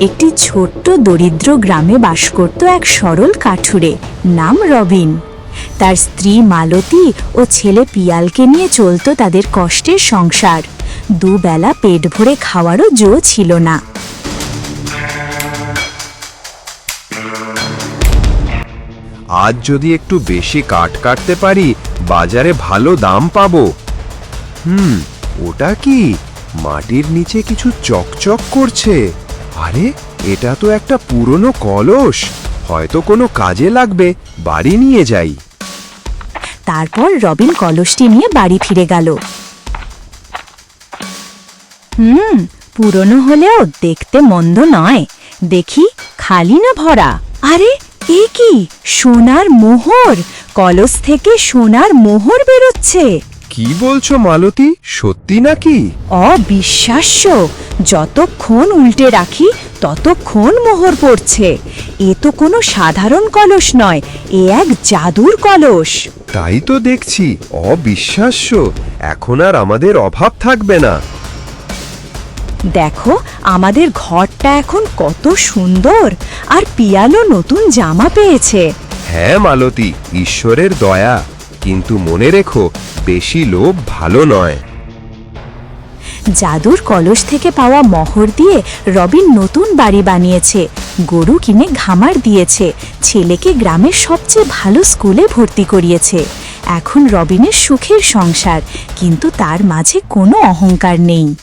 একটি ছোট্ট দরিদ্র গ্রামে বাস করত এক সরল কাঠুরে, নাম রবিন। তার স্ত্রী মালতী ও ছেলে পিয়ালকে নিয়ে চলতো তাদের কষ্টের সংসার। দুবেলা পেট ভরে খাওয়ারও জো ছিল না। আজ যদি একটু বেশি কাঠ কাটতে পারি, বাজারে ভালো দাম পাবো। হুম, ওটা কি? মাটির নিচে কিছু চকচক করছে। আরে, এটা তো একটা পুরনো কলস। হয়তো কোনো কাজে লাগবে, বাড়ি নিয়ে যাই। তারপর রবিন কলসটি নিয়ে বাড়ি ফিরে গেল। হুম, পুরনো হলেও দেখতে মন্দ নয়। দেখি, খালি না ভরা? আরে, এ কি? সোনার মোহর। কলস থেকে সোনার মোহর বেরোচ্ছে। কি বলছো মালতী? সত্যি নাকি? অবিশ্বাস্য। যতক্ষণ উল্টে রাখি ততক্ষণ মোহর পড়ছে। এ তো কোনো সাধারণ কলস নয় এ এক জাদুর কলস। তাই তো দেখছি অবিশ্বাস্য। এখন আর আমাদের অভাব থাকবে না। দেখো আমাদের ঘরটা এখন কত সুন্দর আর পিয়ালো নতুন জামা পেয়েছে। হ্যাঁ মালতী ঈশ্বরের দয়া। কিন্তু মনে রেখো, বেশি লোভ ভালো নয়। জাদুর কলস থেকে পাওয়া মহর দিয়ে রবিন নতুন বাড়ি বানিয়েছে। গরু কিনে ঘামার দিয়েছে। ছেলেকে গ্রামের সবচেয়ে ভালো স্কুলে ভর্তি করিয়েছে। এখন রবিনের সুখের সংসার, কিন্তু তার মাঝে কোনো অহংকার নেই।